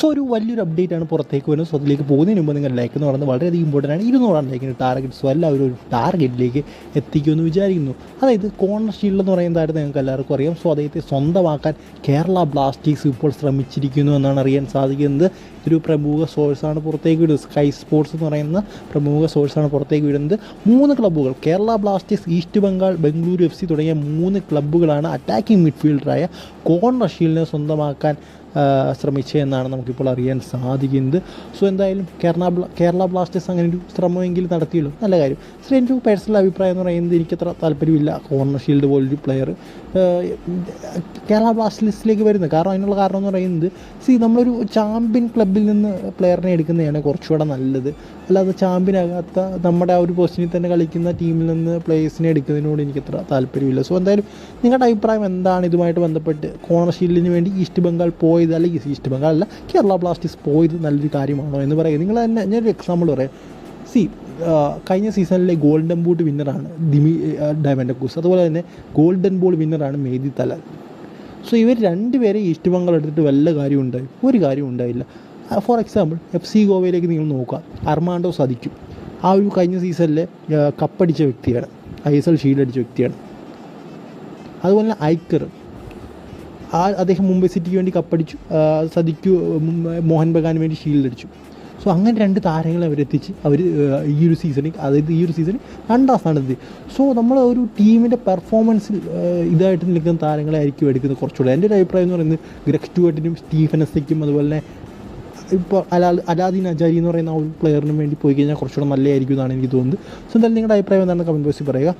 So ഒരു വലിയൊരു update ആണ് പുറത്തേക്ക് വരുന്നത്. സോ അതിലേക്ക് പോകുന്നതിന് മുമ്പ് നിങ്ങൾ ലൈക്ക് എന്ന് പറയുന്നത് വളരെയധികം ഇമ്പോർട്ടന്റ് ആണ്. ഇരുന്നൂറാണ് ലൈക്കിന് ടാർഗറ്റ് സോ എല്ലാവരും ഒരു ടാർഗറ്റിലേക്ക് എത്തിക്കുമെന്ന് വിചാരിക്കുന്നു. അതായത് കോർണർ ഷീൽഡ് എന്ന് പറയുന്നതായിട്ട് നിങ്ങൾക്ക് എല്ലാവർക്കും അറിയാം. സോ അദ്ദേഹത്തെ സ്വന്തമാക്കാൻ കേരള ബ്ലാസ്റ്റേഴ്സ് ഇപ്പോൾ ശ്രമിച്ചിരിക്കുന്നു എന്നാണ് അറിയാൻ സാധിക്കുന്നത്. ഒരു പ്രമുഖ സോഴ്സാണ് പുറത്തേക്ക് വിടുന്നത്. സ്കൈ സ്പോർട്സ് എന്ന് പറയുന്ന പ്രമുഖ സോഴ്സാണ് പുറത്തേക്ക് വിടുന്നത്. മൂന്ന് ക്ലബ്ബുകൾ Kerala Blasters East Bengal Bengaluru F C തുടങ്ങിയ മൂന്ന് ക്ലബ്ബുകളാണ് അറ്റാക്കിംഗ് മിഡ്ഫീൽഡറായ കോൺ റഷീലിനെ സ്വന്തമാക്കാൻ ശ്രമിച്ചതെന്നാണ് നമുക്കിപ്പോൾ അറിയാൻ സാധിക്കുന്നത്. സോ എന്തായാലും കേരള കേരള ബ്ലാസ്റ്റേഴ്സ് അങ്ങനെ ഒരു ശ്രമമെങ്കിലും നടത്തിയുള്ളൂ നല്ല കാര്യം. സോ എന്റെ പേഴ്സണൽ അഭിപ്രായം എന്ന് പറയുന്നത് എനിക്കത്ര താല്പര്യമില്ല. കോർണർ ഷീൽഡ് പോലൊരു പ്ലെയർ കേരള ബ്ലാസ്റ്റേഴ്സിലേക്ക് വരുന്നത്. കാരണം അതിനുള്ള കാരണം എന്ന് പറയുന്നത് സി നമ്മളൊരു ചാമ്പ്യൻ ക്ലബിൽ നിന്ന് പ്ലെയറിനെ എടുക്കുന്നതാണ് കുറച്ചുകൂടെ നല്ലത്. അല്ലാതെ ചാമ്പ്യൻ ആകാത്ത നമ്മുടെ ആ ഒരു പൊസിഷനിൽ തന്നെ കളിക്കുന്ന ടീമിൽ നിന്ന് പ്ലേയേഴ്സിനെ എടുക്കുന്നതിനോട് എനിക്കത്ര താല്പര്യമില്ല. സോ എന്തായാലും നിങ്ങളുടെ അഭിപ്രായം എന്താണ്? ഇതുമായിട്ട് ബന്ധപ്പെട്ട് കോർണർ ഷീൽഡിന് വേണ്ടി ഈസ്റ്റ് ബംഗാൾ പോയത് അല്ലെങ്കിൽ ഈസ്റ്റ് ബംഗാൾ അല്ല കേരള ബ്ലാസ്റ്റേഴ്സ് പോയത് നല്ലൊരു കാര്യമാണോ എന്ന് പറയുക. നിങ്ങൾ തന്നെ ഞാനൊരു എക്സാമ്പിൾ പറയാം. സി കഴിഞ്ഞ സീസണിലെ ഗോൾഡൻ ബൂട്ട് വിന്നറാണ് ദിമി ഡയമൻഡക്കൂസ് അതുപോലെ തന്നെ ഗോൾഡൻ ബോൾ വിന്നറാണ് മേദി തലാൽ. സോ ഇവർ രണ്ടുപേരെ ഈസ്റ്റ് ബംഗാൾ എടുത്തിട്ട് വല്ല കാര്യം ഉണ്ടായി. ഒരു കാര്യം ഉണ്ടായില്ല. ഫോർ എക്സാമ്പിൾ എഫ് സി ഗോവയിലേക്ക് നിങ്ങൾ നോക്കുക. അർമാണ്ടോ സാധിക്കും. ആ ഒരു കഴിഞ്ഞ സീസണിലെ കപ്പടിച്ച വ്യക്തിയാണ്. ഐ എസ് എൽ ഷീൽഡ് അടിച്ച വ്യക്തിയാണ്. അതുപോലെ തന്നെ ഐക്കർ. ആ അദ്ദേഹം മുംബൈ സിറ്റിക്ക് വേണ്ടി കപ്പടിച്ചു സദിക്കു മോഹൻ ബഗാന് വേണ്ടി ഷീൽഡ് അടിച്ചു. സോ അങ്ങനെ രണ്ട് താരങ്ങളെ അവരെത്തിച്ച് അവർ ഈ ഒരു സീസണിൽ അതായത് ഈ ഒരു സീസണിൽ രണ്ടാം സ്ഥാനത്ത് സോ നമ്മൾ ഒരു ടീമിന്റെ പെർഫോമൻസിൽ ഇതായിട്ട് നിൽക്കുന്ന താരങ്ങളെ ആയിരിക്കും എടുക്കുന്നത് കുറച്ചുകൂടെ. എന്റെ ഒരു അഭിപ്രായം എന്ന് പറയുന്നത് ഗ്രഹ് സ്റ്റുവർട്ടിനും സ്റ്റീഫൻ എസ്സയ്ക്കും അതുപോലെ ഇപ്പോൾ അലാ അലാദീൻ അജാരി എന്ന് പറയുന്ന ആ ഒരു പ്ലെയറിനും വേണ്ടി പോയി കഴിഞ്ഞാൽ കുറച്ചുകൂടെ നല്ലതായിരിക്കും എന്നാണ് എനിക്ക് തോന്നുന്നത്. സോ എന്തായാലും നിങ്ങളുടെ അഭിപ്രായം എന്താണ് കമന്റ് ബോക്സിൽ പറയുക.